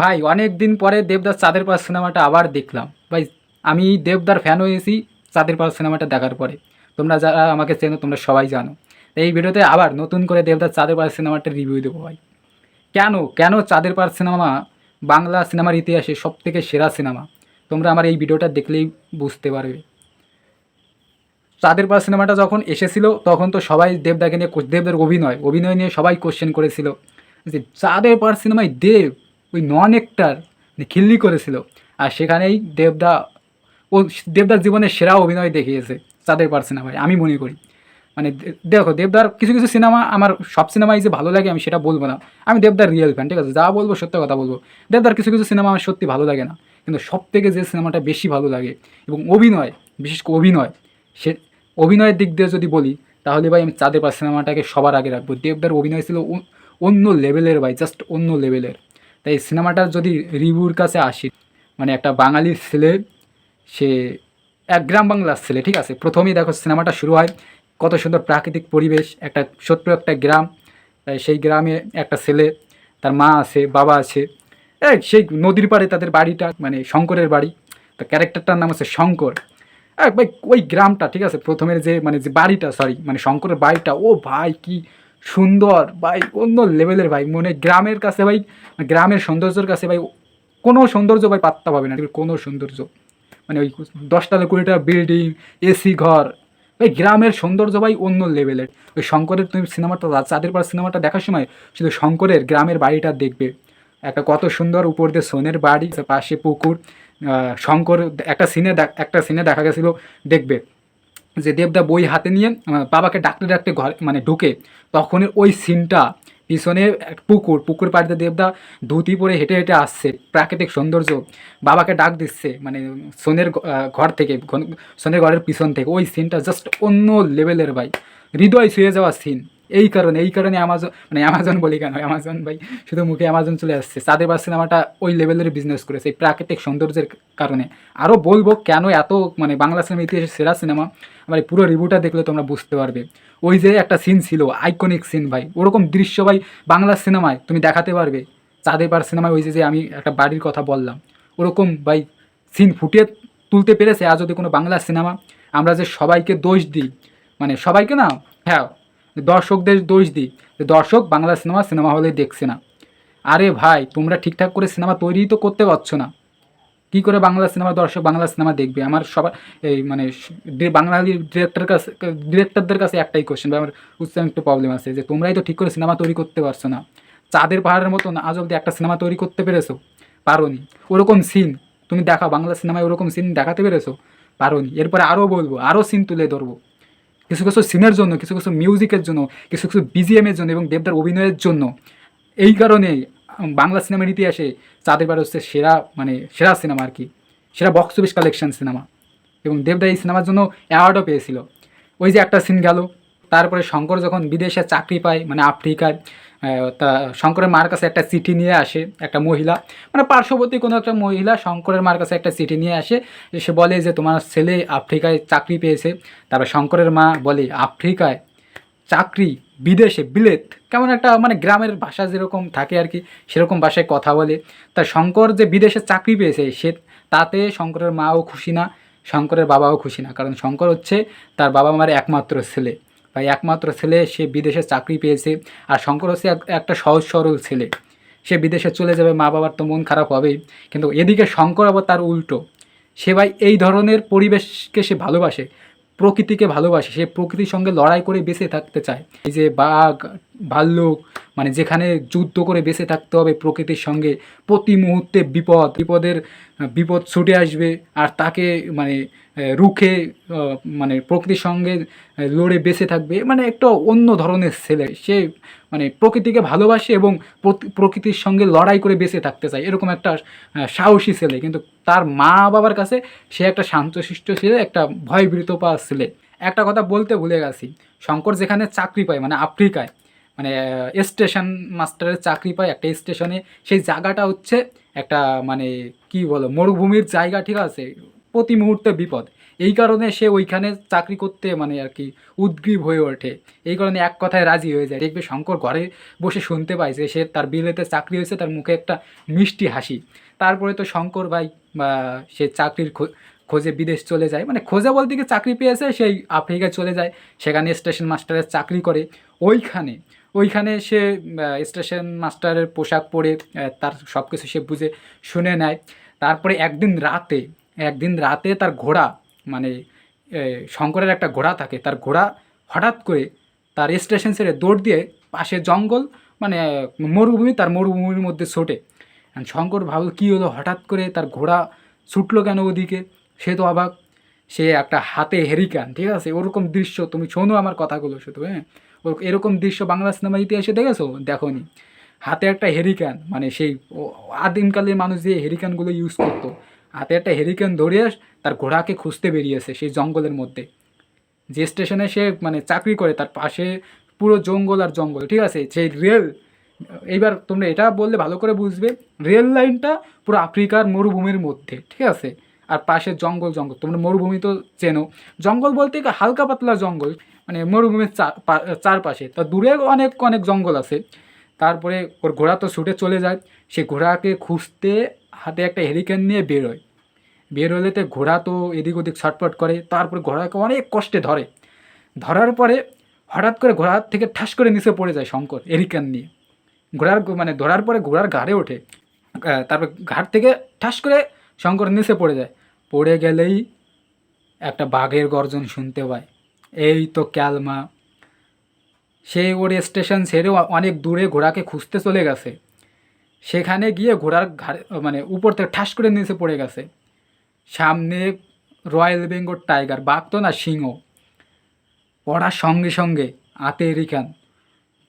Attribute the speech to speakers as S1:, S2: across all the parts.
S1: ভাই, অনেক দিন পরে দেবদার চাঁদের পাড় সিনেমাটা আবার দেখলাম। ভাই, আমি দেবদার ফ্যান হয়েছি চাঁদের পাড় সিনেমাটা দেখার পরে। তোমরা যারা আমাকে চেনো, তোমরা সবাই জানো। এই ভিডিওতে আবার নতুন করে দেবদার চাঁদের পাড় সিনেমাটা রিভিউ দেবো ভাই। কেন? কেন চাঁদের পাড় সিনেমা বাংলা সিনেমার ইতিহাসে সব থেকে সেরা সিনেমা? তোমরা আমার এই ভিডিওটা দেখলেই বুঝতে পারবে। চাঁদের পাড় সিনেমাটা যখন এসেছিল, তখন তো সবাই দেবদাকে নিয়ে, দেবদের অভিনয় অভিনয় নিয়ে সবাই কোশ্চেন করেছিল যে, চাঁদের পাড় সিনেমায় দেব ওই নন একটার খিল্লি করেছিল। আর সেখানেই দেবদা ও দেবদার জীবনের সেরা অভিনয় দেখিয়েছে চাঁদের পার সিনেমায়, আমি মনে করি। মানে দেখো, দেবদার কিছু কিছু সিনেমা আমার সব সিনেমাই যে ভালো লাগে আমি সেটা বলব না। আমি দেবদার রিয়েল ফ্যান ঠিক আছে? যা বলব সত্য কথা বলব। দেবদার কিছু কিছু সিনেমা আমার সত্যি ভালো লাগে না। কিন্তু সব থেকে যে সিনেমাটা বেশি ভালো লাগে এবং অভিনয়, বিশেষ করে অভিনয়, সে অভিনয়ের দিক দিয়ে যদি বলি, তাহলে ভাই আমি চাঁদের পাড় সিনেমাটাকে সবার আগে রাখব। দেবদার অভিনয় ছিল অন্য লেভেলের ভাই জাস্ট অন্য লেভেলের তাই সিনেমাটার যদি রিভিউর কাছে আসি মানে একটা বাঙালির ছেলে, সে এক গ্রাম বাংলার ছেলে, ঠিক আছে? প্রথমেই দেখো সিনেমাটা শুরু হয়, কত সুন্দর প্রাকৃতিক পরিবেশ, একটা ছোট্ট একটা গ্রাম, তাই সেই গ্রামে একটা ছেলে, তার মা আছে, বাবা আছে, এই সেই নদীর পাড়ে তাদের বাড়িটা মানে শঙ্করের বাড়ি, তো ক্যারেক্টারটার নাম হচ্ছে শঙ্কর। এক ভাই, ওই গ্রামটা, ঠিক আছে? প্রথমের যে মানে যে বাড়িটা সরি মানে শঙ্করের বাড়িটা, ও ভাই, কি সুন্দর ভাই, অন্য লেভেলের ভাই, মনে গ্রামের কাছে ভাই, গ্রামের সৌন্দর্যের কাছে ভাই, কোনো সৌন্দর্য ভাই পাত্তা পাবে না কোনো সৌন্দর্য। মানে ওই দশতলা কুড়িটা বিল্ডিং এসি ঘর, ভাই গ্রামের সৌন্দর্য ভাই অন্য লেভেলের ওই শঙ্করের তুমি সিনেমাটা চাঁদের পাড় সিনেমাটা দেখার সময় শুধু শঙ্করের গ্রামের বাড়িটা দেখবে। একটা কত সুন্দর উপর দিয়ে সোনের বাড়ি, পাশে পুকুর শঙ্কর একটা সিনে একটা সিনে দেখা গেছিল, দেখবে। যে দেবদা বই হাতে নিয়ে বাবাকে ডাকতে ডাকতে ঘর মানে ঢুকে তখন ওই সিনটা, পিছনে পুকুর পুকুর পাড়িতে দেবদা ধুতি পরে হেঁটে হেঁটে আসছে, প্রাকৃতিক সৌন্দর্য, বাবাকে ডাক দিচ্ছে মানে সোনের ঘর থেকে সোনের ঘরের পিছন থেকে, ওই সিনটা জাস্ট অন্য লেভেলের ভাই, হৃদয় ছুঁয়ে যাওয়া সিন এই কারণে এই কারণে অ্যামাজন মানে অ্যামাজন বলি কেন? অ্যামাজন ভাই, শুধু মুখে অ্যামাজন চলে আসছে। চাঁদের পাড় সিনেমাটা ওই লেভেলের বিজনেস করেছে, এই প্রাকৃতিক সৌন্দর্যের কারণে। আরও বলব কেন এত মানে বাংলা সিনেমা ইতিহাসের সেরা সিনেমা আমার পুরো রিভিউটা দেখলে তোমরা বুঝতে পারবে। ওই যে একটা সিন ছিল আইকনিক সিন ভাই। ওরকম দৃশ্য ভাই, বাংলা সিনেমায় তুমি দেখাতে পারবে। চাঁদের পাড় সিনেমায় ওই যে আমি একটা বাড়ির কথা বললাম। ওরকম ভাই সিন ফুটিয়ে তুলতে পেরেছে আর যদি কোনো বাংলা সিনেমা আমরা যে সবাইকে দোষ দিই মানে সবাইকে না হ্যাঁ দর্শকদের দোষ দিই। যে দর্শক বাংলা সিনেমা সিনেমা হলে দেখছে না। আরে ভাই, তোমরা ঠিকঠাক করে সিনেমা তৈরি তো করতে পারছ না। কী করে বাংলা সিনেমা দর্শক বাংলা সিনেমা দেখবে? আমার সবার এই মানে বাঙালি ডিরেক্টর কাছে ডিরেক্টরদের কাছে একটাই কোশ্চেন আমার বুঝতে একটু প্রবলেম আছে, যে তোমরাই তো ঠিক করে সিনেমা তৈরি করতে পারছ না। চাঁদের পাহাড়ের মতন আজ অব্দি একটা সিনেমা তৈরি করতে পেরেছ? পারোনি। ওরকম সিন তুমি দেখা, বাংলা সিনেমায় ওরকম সিন দেখাতে পেরেছ? পারোনি। এরপরে আরও বলব আরও সিন তুলে ধরবো। কিছু কিছু সিনের জন্য, কিছু কিছু মিউজিকের জন্য, কিছু কিছু বিজিএমের জন্য এবং দেবদার অভিনয়ের জন্য। এই কারণে বাংলা সিনেমার ইতিহাসে চাঁদের বার হচ্ছে সেরা মানে সেরা সিনেমা আর কি। সেরা বক্স অফিস কালেকশন সিনেমা। এবং দেবদা এই সিনেমার জন্য অ্যাওয়ার্ডও পেয়েছিল। ওই যে একটা সিন গেল, তারপরে শঙ্কর যখন বিদেশে চাকরি পায় মানে আফ্রিকায় তা শঙ্করের মার কাছে একটা চিঠি নিয়ে আসে একটা মহিলা। মানে পার্শ্ববর্তী কোনো একটা মহিলা শঙ্করের মার কাছে একটা চিঠি নিয়ে আসে, সে বলে যে, তোমার ছেলে আফ্রিকায় চাকরি পেয়েছে। তারপর শঙ্করের মা বলে, আফ্রিকায় চাকরি, বিদেশে বিলেত। কেমন একটা মানে গ্রামের ভাষা যেরকম থাকে আর কি, সেরকম ভাষায় কথা বলে। তা শঙ্কর যে বিদেশে চাকরি পেয়েছে, সে তাতে শঙ্করের মাও খুশি না, শঙ্করের বাবাও খুশি না। কারণ শঙ্কর হচ্ছে তার বাবা মার একমাত্র ছেলে। বা একমাত্র ছেলে সে বিদেশে চাকরি পেয়েছে আর শঙ্কর হচ্ছে এক- একটা সহজ সরল ছেলে। সে বিদেশে চলে যাবে মা বাবার তো মন খারাপ হবেই। কিন্তু এদিকে শঙ্কর আবার তার উল্টো। সে ভাই এই ধরনের পরিবেশকে সে ভালোবাসে। প্রকৃতিকে ভালোবাসে, সে প্রকৃতির সঙ্গে লড়াই করে বেঁচে থাকতে চায়। এই যে বাঘ, ভাল্লুক মানে যেখানে যুদ্ধ করে বেঁচে থাকতে হবে, প্রকৃতির সঙ্গে প্রতি মুহূর্তে বিপদ, বিপদের বিপদ ছুটে আসবে আর তাকে মানে রুখে মানে প্রকৃতির সঙ্গে লড়ে বেঁচে থাকবে। মানে একটা অন্য ধরনের ছেলে। সে মানে প্রকৃতিকে ভালোবাসে এবং প্রকৃতির সঙ্গে লড়াই করে বেঁচে থাকতে চায়। এরকম একটা সাহসী ছেলে। কিন্তু তার মা বাবার কাছে সে একটা শান্তশিষ্ট ছেলে, একটা ভয়ভীত পাওয়া ছেলে। একটা কথা বলতে ভুলে গেছি। শঙ্কর যেখানে চাকরি পায় মানে আফ্রিকায় মানে স্টেশন মাস্টারের চাকরি পায় একটা স্টেশনে। সেই জায়গাটা হচ্ছে একটা মানে কি বলো, মরুভূমির জায়গা ঠিক আছে, প্রতি মুহূর্তে বিপদ। এই কারণে সে ওইখানে চাকরি করতে মানে আর কি উদ্গ্রীব হয়ে ওঠে। এই কারণে এক কথায় রাজি হয়ে যায়। দেখবে শঙ্কর ঘরে বসে শুনতে পায় যে সে তার বিলেতে চাকরি হয়েছে, তার মুখে একটা মিষ্টি হাসি। তারপরে তো শঙ্কর ভাই সে চাকরির খোঁজে বিদেশ চলে যায়। মানে খোঁজে বলতে কি চাকরি পেয়েছে, সেই আফ্রিকায় চলে যায়। সেখানে স্টেশন মাস্টারের চাকরি করে। ওইখানে ওইখানে সে স্টেশন মাস্টারের পোশাক পরে তার সব কিছু সে বুঝে, শুনে নেয়। তারপরে একদিন রাতে একদিন রাতে তার ঘোড়া মানে শঙ্করের একটা ঘোড়া থাকে। তার ঘোড়া হঠাৎ করে তার স্টেশন ছেড়ে দৌড় দিয়ে পাশে জঙ্গল মানে মরুভূমি, তার মরুভূমির মধ্যে ছোটে। শঙ্কর ভাবল, কী হলো? হঠাৎ করে তার ঘোড়া ছুটলো কেন ওদিকে? সে তো অবাক। সে একটা হাতে হেরিকান, ঠিক আছে? ওরকম দৃশ্য, তুমি শোনো আমার কথাগুলো শুধু হ্যাঁ? এরকম দৃশ্য বাংলা সিনেমা ইতিহাসে দেখেছ? দেখোনি। হাতে একটা হেরিকান মানে সেই আদিমকালের মানুষ যে হেরিকানগুলো ইউজ করতো। হাতে একটা হেরিকেন ধরে তার ঘোড়াকে খুঁজতে বেরিয়েছে সেই জঙ্গলের মধ্যে। যে স্টেশনে সে মানে চাকরি করে, তার পাশে পুরো জঙ্গল আর জঙ্গল, ঠিক আছে? সেই রেল এইবার তোমরা এটা বললে ভালো করে বুঝবে রেল লাইনটা পুরো আফ্রিকার মরুভূমির মধ্যে, ঠিক আছে? আর পাশে জঙ্গল জঙ্গল, তোমরা মরুভূমি তো চেনো। জঙ্গল বলতে হালকা পাতলা জঙ্গল মানে মরুভূমির চারপাশে, তা দূরে অনেক অনেক জঙ্গল আছে। তারপরে ওর ঘোড়া তো ছুটে চলে যায়, সে ঘোড়াকে খুঁজতে হাতে একটা হেরিকেন নিয়ে বেরোয়। বের হলেতে ঘোড়া তো এদিক ওদিক ছটপট করে, তারপরে ঘোড়াকে অনেক কষ্টে ধরে। ধরার পরে হঠাৎ করে ঘোড়ার থেকে ঠাস করে নিচে পড়ে যায় শঙ্কর, এরিকান নিয়ে। ঘোড়ার মানে ধরার পরে ঘোড়ার ঘাড়ে ওঠে। তারপর ঘাট থেকে ঠাস করে শঙ্কর নিচে পড়ে যায়। পড়ে গেলেই একটা বাঘের গর্জন শুনতে পায়। এই তো ক্যালমা। সে ওর স্টেশন ছেড়ে অনেক দূরে ঘোড়াকে খুঁজতে চলে গেছে। সেখানে গিয়ে ঘোড়ার ঘাড়ে মানে উপর থেকে ঠাস করে নিচে পড়ে গেছে। সামনে রয়্যাল বেঙ্গল টাইগার বাঘ তো না সিংহ পড়ার সঙ্গে সঙ্গে আতে রিখান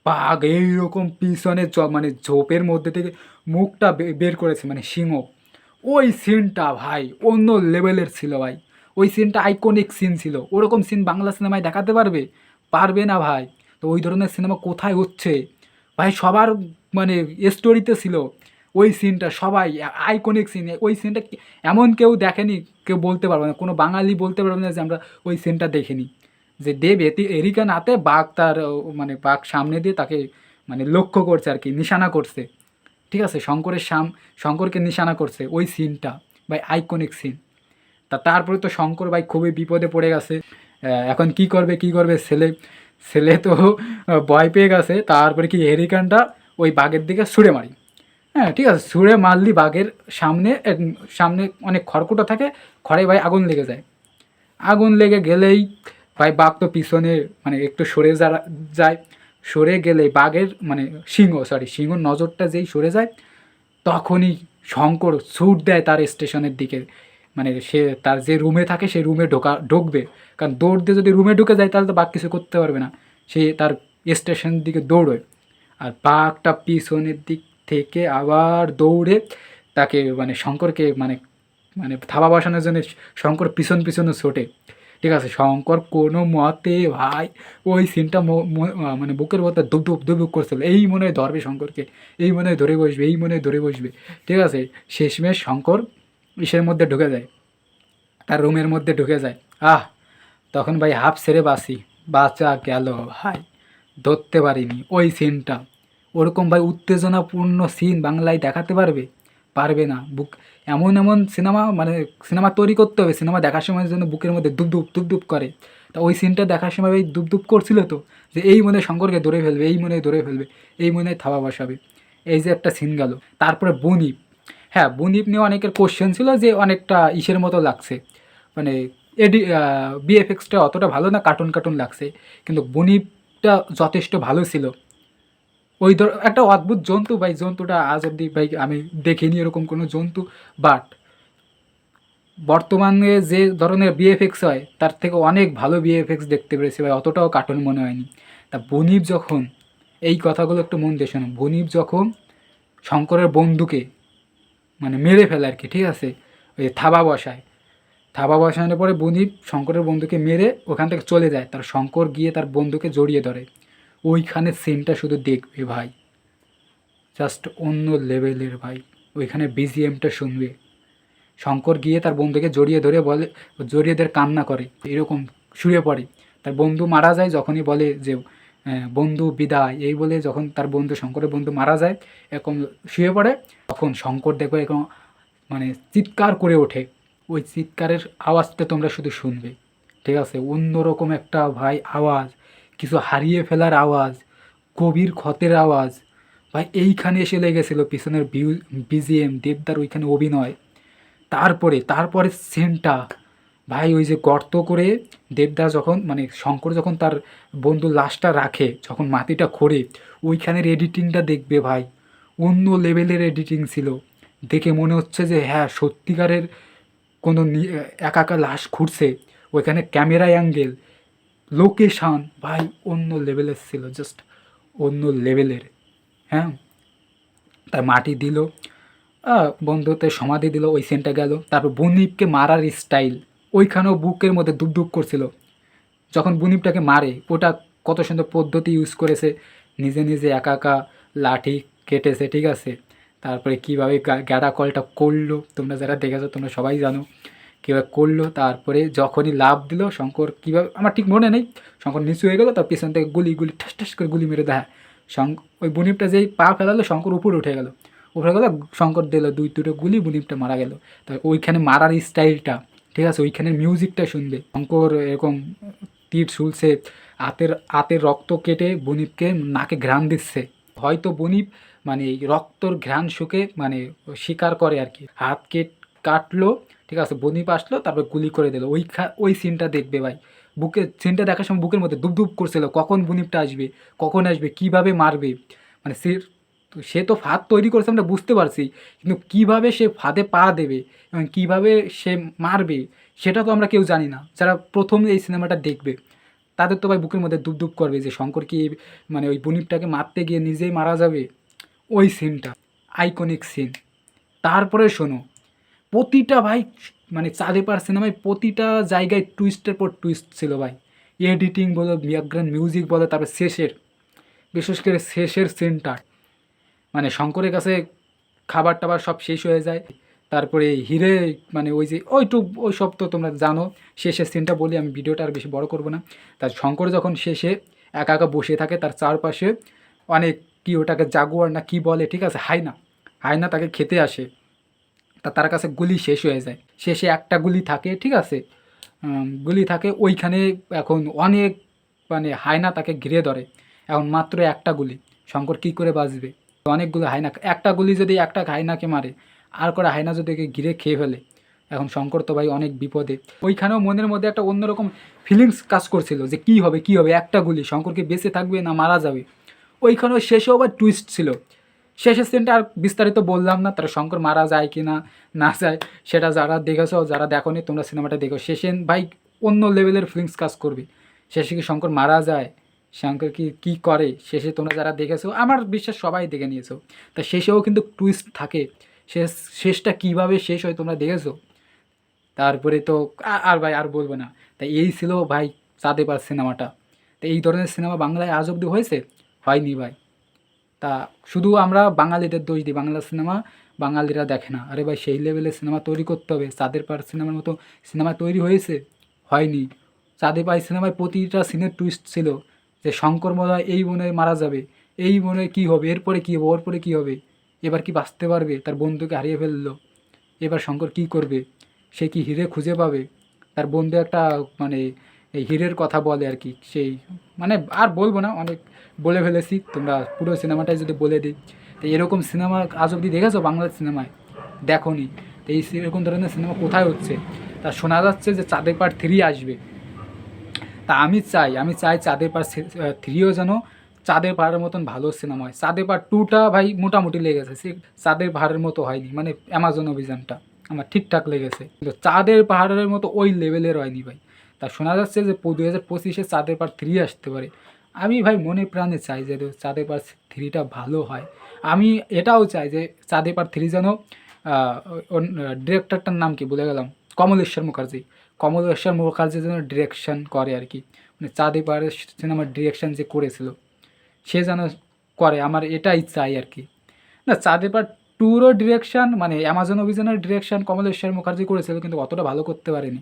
S1: বাঘ এইরকম পিছনে মানে ঝোপের মধ্যে থেকে মুখটা বের করেছে মানে সিংহ ওই সিনটা ভাই, অন্য লেভেলের ছিল ভাই। ওই সিনটা আইকনিক সিন ছিল। ওরকম সিন বাংলা সিনেমায় দেখাতে পারবে? পারবে না ভাই। তো ওই ধরনের সিনেমা কোথায় হচ্ছে? ভাই সবার মানে স্টোরিতে ছিল। ওই সিনটা সবাই আইকনিক সিন ওই সিনটা এমন কেউ দেখেনি, কেউ বলতে পারবে না, কোনো বাঙালি বলতে পারবে না যে আমরা ওই সিনটা দেখিনি। যে দেব এতি, এরিকা নাতে বাঘ তার মানে বাঘ সামনে দিয়ে তাকে মানে লক্ষ্য করছে আর কি, নিশানা করছে। ঠিক আছে? শঙ্করের সাম, শঙ্করকে নিশানা করছে ওই সিনটা বাই আইকনিক সিন তা তারপরে তো শঙ্কর ভাই খুবই বিপদে পড়ে গেছে। এখন কি করবে কি করবে ছেলে ছেলে তো, ভয় পেয়ে গেছে। তারপরে কি হেরিকানটা ওই বাঘের দিকে ছুঁড়ে মারি। হ্যাঁ ঠিক আছে। ছুঁড়ে মারলি বাঘের সামনে সামনে অনেক খড়কুটো থাকে, খড়ে ভাই আগুন লেগে যায়। আগুন লেগে গেলেই ভাই বাঘ তো পিছনে মানে একটু সরে যা- যায়। সরে গেলে বাঘের মানে সিংহ সরি সিংহর নজরটা যেই সরে যায়, তখনই শঙ্কর ছুট দেয় তার স্টেশনের দিকে। মানে সে তার যে রুমে থাকে, সেই রুমে ঢোকা ঢুকবে। কারণ দৌড় দিয়ে যদি রুমে ঢুকে যায়, তাহলে তো বাঘ কিছু করতে পারবে না। সে তার স্টেশনের দিকে দৌড়োয় আর বাঘটা পিছনের দিক থেকে আবার দৌড়ে তাকে মানে শঙ্করকে মানে মানে থাবা বসানোর জন্য শঙ্কর পিছন পিছনে ছোটে। ঠিক আছে, শঙ্কর কোনো মতে ভাই ওই সিনটা মানে বুকের দুব দুব দুব করছিল। এই মনে হয় ধরবে শঙ্করকে, এই মনে হয় ধরে বসবে, এই মনে হয় ধরে বসবে। ঠিক আছে, শেষমেশ শঙ্কর ইসের মধ্যে ঢুকে যায়, তার রুমের মধ্যে ঢুকে যায়। আহ, তখন ভাই হাফ ছেড়ে বাসি বাঁচা গেল ভাই, ধরতে পারিনি ওই সিনটা। ওরকম ভাই উত্তেজনাপূর্ণ সিন বাংলায় দেখাতে পারবে? পারবে না। বুক, এমন এমন সিনেমা মানে সিনেমা তৈরি করতে হবে সিনেমা দেখার সময় যেন বুকের মধ্যে দুপ দুপ দুপ দুপ করে। তা ওই সিনটা দেখার সময় ভাই দুপ দুপ করছিল তো, যে এই মনে শঙ্করকে ধরে ফেলবে, এই মনে ধরে ফেলবে, এই মনে থাবা বসাবে। এই যে একটা সিন গেল। তারপরে বনিপ হ্যাঁ বনিপ নিয়ে অনেকের কোশ্চেন ছিল যে অনেকটা ইসের মতো লাগছে। মানে এডি বিএফএক্সটা অতটা ভালো না কার্টুন কার্টুন লাগছে। কিন্তু বনিপটা যথেষ্ট ভালো ছিল। ওই ধর, একটা অদ্ভুত জন্তু ভাই, জন্তুটা আজ অব্দি ভাই আমি দেখিনি এরকম কোনো জন্তু বাট বর্তমানে যে ধরনের বিএফএক্স হয়, তার থেকে অনেক ভালো বিএফএক্স দেখতে পেরেছি ভাই, অতটাও কার্টুন মনে হয়নি। তা বনিপ যখন, এই কথাগুলো একটু মন দিয়ে শোনো, বনিপ যখন শঙ্করের বন্ধুকে মানে মেরে ফেলে আর কি, ঠিক আছে? ওই থাবা বসায়, থাবা বসানোর পরে বনিপ শঙ্করের বন্ধুকে মেরে ওখান থেকে চলে যায়, তার শঙ্কর গিয়ে তার বন্ধুকে জড়িয়ে ধরে। ওইখানে সিনটা শুধু দেখবে ভাই। জাস্ট অন্য লেভেলের ভাই। ওইখানে বিজিএমটা শুনবে। শঙ্কর গিয়ে তার বন্ধুকে জড়িয়ে ধরে বলে, জড়িয়ে ধরে কান্না করে। এরকম শুয়ে পড়ে। তার বন্ধু মারা যায় যখনই বলে যে বন্ধু বিদায়। এই বলে যখন তার বন্ধু, শঙ্করের বন্ধু মারা যায়, এরকম শুয়ে পড়ে, তখন শঙ্কর দেখবে এরকম মানে চিৎকার করে ওঠে। ওই চিৎকারের আওয়াজটা তোমরা শুধু শুনবে। ঠিক আছে? অন্যরকম একটা ভাই আওয়াজ। কিছু হারিয়ে ফেলার আওয়াজ গভীর ক্ষতের আওয়াজ। ভাই, এইখানে এসে লেগেছিল পিছনের বিউ বিজিএম, দেবদার ওইখানে অভিনয়। তারপরে তারপরে সেনটা ভাই, ওই যে গর্ত করে দেবদাস যখন মানে শঙ্কর যখন তার বন্ধু লাশটা রাখে, যখন মাটিটা খোঁড়ে, ওইখানের এডিটিংটা দেখবে ভাই। অন্য লেভেলের এডিটিং ছিল। দেখে মনে হচ্ছে যে হ্যাঁ সত্যিকারের কোনো একা একা লাশ খুঁড়ছে। ওইখানে ক্যামেরা অ্যাঙ্গেল লোকেশান ভাই অন্য লেভেলের ছিল জাস্ট অন্য লেভেলের হ্যাঁ? তার মাটি দিল বন্ধুতে সমাধি দিল, ওই সেন্টটা গেল। তারপর বুনিপকে মারার স্টাইল ওইখানেও বুকের মধ্যে দুব দুব করছিল। যখন বুনিপটাকে মারে, ওটা কত সুন্দর পদ্ধতি ইউজ করেছে। নিজে নিজে একা একা লাঠি কেটেছে, ঠিক আছে? তারপরে কীভাবে গ্যাডা কলটা করল, তোমরা যারা দেখেছ, তোমরা সবাই জানো। কীভাবে করল, তারপরে যখনই লাভ দিল, শঙ্কর কীভাবে আমার ঠিক মনে নেই। শঙ্কর নিচু হয়ে গেলো তার পেছন থেকে গুলি গুলি ঠাস ঠাস করে গুলি মেরে দেয়। শঙ্ক ওই বুনিপটা যেই পা ফেলালো, শঙ্কর উপরে উঠে গেল। উপরে গেল, শঙ্কর দিল দুই দুটো গুলি, বুনিপটা মারা গেল। তো ওইখানে মারার স্টাইলটা, ঠিক আছে, ওইখানের মিউজিকটা শুনবে। শঙ্কর এরকম তীর শুলছে হাতের হাতের রক্ত কেটে বনিপকে নাকে ঘ্রাণ দিচ্ছে। হয়তো বনিপ মানে রক্তর ঘ্রাণ শুকে মানে শিকার করে আর কি। হাত কেট কাটলো, ঠিক আছে বনিপ আসলো তারপর গুলি করে দিল। ওই ওই সিনটা দেখবে ভাই। বুকে সিনটা দেখার সময় বুকের মধ্যে দুব করছিল, কখন বনিপটা আসবে, কখন আসবে, কীভাবে মারবে। মানে সে সে তো ফাঁদ তৈরি করেছে আমরা বুঝতে পারছি, কিন্তু কীভাবে সে ফাঁদে পা দেবে এবং কীভাবে সে মারবে, সেটা তো আমরা কেউ জানি না। যারা প্রথম এই সিনেমাটা দেখবে, তাদের তো ভাই বুকের মধ্যে দুব করবে যে শঙ্কর কি মানে ওই বনিপটাকে মারতে গিয়ে নিজেই মারা যাবে? ওই সিনটা আইকনিক সিন তারপরে শোনো প্রতিটা ভাই মানে চাঁদে পার সিনেমায় প্রতিটা জায়গায় টুইস্টের পর টুইস্ট ছিল ভাই। এডিটিং বলো ব্যাকগ্রাউন্ড মিউজিক বলো, তারপর শেষের, বিশেষ করে শেষের সিনটা মানে শঙ্করের কাছে খাবার টাবার সব শেষ হয়ে যায়। তারপরে হিরে মানে ওই যে ওইটুক ওই সব তো তোমরা জানো। শেষের সিনটা বলি, আমি ভিডিওটা আর বেশি বড় করব না। তার শঙ্কর যখন শেষে একা একা বসে থাকে, তার চারপাশে অনেক কি ওটাকে জাগুয়ার না কি বলে, ঠিক আছে হাইনা হাইনা তাকে খেতে আসে। তা তার কাছে গুলি শেষ হয়ে যায়। শেষে একটা গুলি থাকে, ঠিক আছে? গুলি থাকে, ওইখানে এখন অনেক মানে হায়না তাকে ঘিরে ধরে। এখন মাত্র একটা গুলি। শঙ্কর কী করে বাঁচবে? অনেকগুলো হায়না, একটা গুলি যদি একটা হায়নাকে মারে, আর করে হায়না যদি একে ঘিরে খেয়ে ফেলে, এখন শঙ্কর তো ভাই অনেক বিপদে। ওইখানেও মনের মধ্যে একটা অন্যরকম ফিলিংস কাজ করছিল যে কি হবে কি হবে? একটা গুলি শঙ্করকে বেঁচে থাকবে না মারা যাবে? ওইখানেও শেষেও আবার টুইস্ট ছিল। শেষের সিনটা আর বিস্তারিত বললাম না তারা শঙ্কর মারা যায় কি না না যায়, সেটা যারা দেখেছ, যারা দেখোনি, তোমরা সিনেমাটা দেখো। শেষে ভাই অন্য লেভেলের ফিলিংস কাজ করবে। শেষে কি শঙ্কর মারা যায়? শঙ্কর কি, কী করে? শেষে তোমরা যারা দেখেছ, আমার বিশ্বাস সবাই দেখে নিয়েছো। তা শেষেও কিন্তু টুইস্ট থাকে। শেষ, শেষটা কীভাবে শেষ হয় তোমরা দেখেছ? তারপরে তো আর ভাই আর বলব না। তাই এই ছিল ভাই চাঁদে পার সিনেমাটা। তো এই ধরনের সিনেমা বাংলায় আজ অব্দি হয়েছে? হয়নি ভাই। তা শুধু আমরা বাঙালিদের দোষ দিই, বাংলা সিনেমা বাঙালিরা দেখে না। আরে ভাই, সেই লেভেলের সিনেমা তৈরি করতে হবে। চাঁদের পার সিনেমার মতো সিনেমা তৈরি হয়েছে? হয়নি। চাঁদে পাই সিনেমায় প্রতিটা সিনের টুইস্ট ছিল যে শঙ্কর মনে এই হয় মারা যাবে, এই হয় কী হবে, এরপরে কী হবে ওর পরে কী হবে? এবার কি বাঁচতে পারবে? তার বন্ধুকে হারিয়ে ফেলল। এবার শঙ্কর কী করবে? সে কি হিরে খুঁজে পাবে? তার বন্ধু একটা মানে এই হীরের কথা বলে আর কি, সেই মানে আর বলব না, অনেক বলে ফেলেছি, তোমরা পুরো সিনেমাটাই যদি বলে দিই। তো এরকম সিনেমা আজ অবধি দেখেছ বাংলা সিনেমায়? দেখো নি তো এই এরকম ধরনের সিনেমা কোথায় হচ্ছে? তা শোনা যাচ্ছে যে চাঁদের পার থ্রি আসবে। তা আমি চাই আমি চাই চাঁদের পার থ্রিও যেন চাঁদের পাহাড়ের মতন ভালো সিনেমা হয়। চাঁদের পাহাড় টুটা ভাই মোটামুটি লেগেছে, সে চাঁদের পাহাড়ের মতো হয়নি মানে অ্যামাজন অভিযানটা। আমার ঠিকঠাক লেগেছে। কিন্তু চাঁদের পাহাড়ের মতো ওই লেভেলের হয়নি ভাই। তা শোনা যাচ্ছে যে দু হাজার পঁচিশে চাঁদের পাহাড় থ্রি আসতে পারে। আমি ভাই মনে প্রাণে চাই যে চাঁদের পার থ্রিটা ভালো হয়। আমি এটাও চাই যে চাঁদের পাহাড় থ্রি যেন ডিরেক্টরটার নাম কি বলে গেলাম? কমলেশ্বর মুখার্জি। কমলেশ্বর মুখার্জি যেন ডিরেকশন করে আর কি। মানে চাঁদে পাহাড়ের সিনেমার ডিরেকশন যে করেছিল, সে যেন করে, আমার এটাই চাই আর কি। না চাঁদে পাহাড় ট্যুরও ডিরেকশন মানে অ্যামাজন অভিযানের ডিরেকশন কমলেশ্বর মুখার্জি করেছিল, কিন্তু অতটা ভালো করতে পারেনি।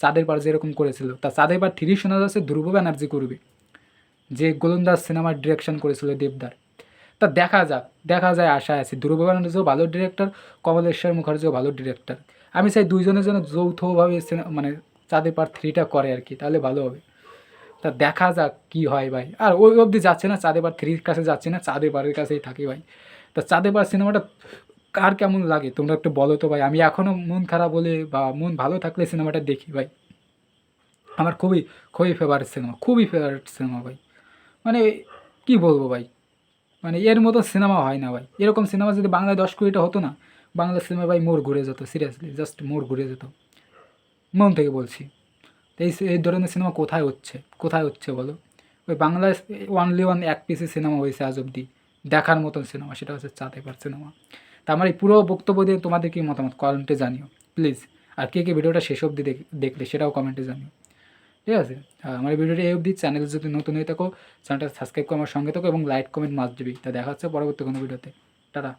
S1: চাঁদের পার যেরকম করেছিল। তা চাঁদের পার থ্রি শোনা যাচ্ছে, ধ্রুব ব্যানার্জি করবে। যে গোলন্দাজ সিনেমার ডিরেকশন করেছিল দেবদার। তা দেখা যাক, দেখা যায় আশা আছে। ধ্রুব ব্যানার্জিও ভালো ডিরেক্টর কমলেশ্বর মুখার্জিও ভালো ডিরেক্টর আমি চাই দুইজনের জন্য যৌথভাবে সিনে- মানে চাঁদের পার থ্রিটা করে আর কি, তাহলে ভালো হবে। তা দেখা যাক কি হয় ভাই। আর ওই অবধি যাচ্ছে না চাঁদে পার থ্রির কাছে যাচ্ছে না চাঁদে পারের কাছেই থাকি ভাই। তা চাঁদে পার সিনেমাটা কার কেমন লাগে, তোমরা একটু বলো তো ভাই। আমি এখনও মন খারাপ হলে বা মন ভালো থাকলে সিনেমাটা দেখি ভাই। আমার খুবই খুবই ফেভারিট সিনেমা খুবই ফেভারিট সিনেমা ভাই। মানে কি বলব ভাই? মানে এর মতো সিনেমা হয় না ভাই। এরকম সিনেমা যদি বাংলায় দশ কোটিটা হতো না বাংলা সিনেমা ভাই মোড় ঘুরে যেত সিরিয়াসলি জাস্ট মোড় ঘুরে যেত। মন থেকে বলছি। এই এই ধরনের সিনেমা কোথায় হচ্ছে? কোথায় হচ্ছে বলো? ওই বাংলায় ওয়ানলি ওয়ান এক পিসি সিনেমা হয়েছে আজ অব্দি দেখার মতন সিনেমা, সেটা হচ্ছে চাঁদে পার সিনেমা। তা আমার এই পুরো বক্তব্য দিয়ে তোমাদের কি মতামত? কমেন্টে জানিও প্লিজ আর কে কে ভিডিওটা শেষ অবধি দেখ- দেখলে সেটাও কমেন্টে জানিও। ঠিক আছে? আমার ভিডিওটি ভিডিওটা এই অবধি। চ্যানেল যদি নতুন হয়ে থাকো চ্যানেলটা সাবস্ক্রাইব করে আমার সঙ্গে থাকো এবং লাইক কমেন্ট মাস দিবি তা দেখা হচ্ছে পরবর্তী কোনো ভিডিওতে। টাটা।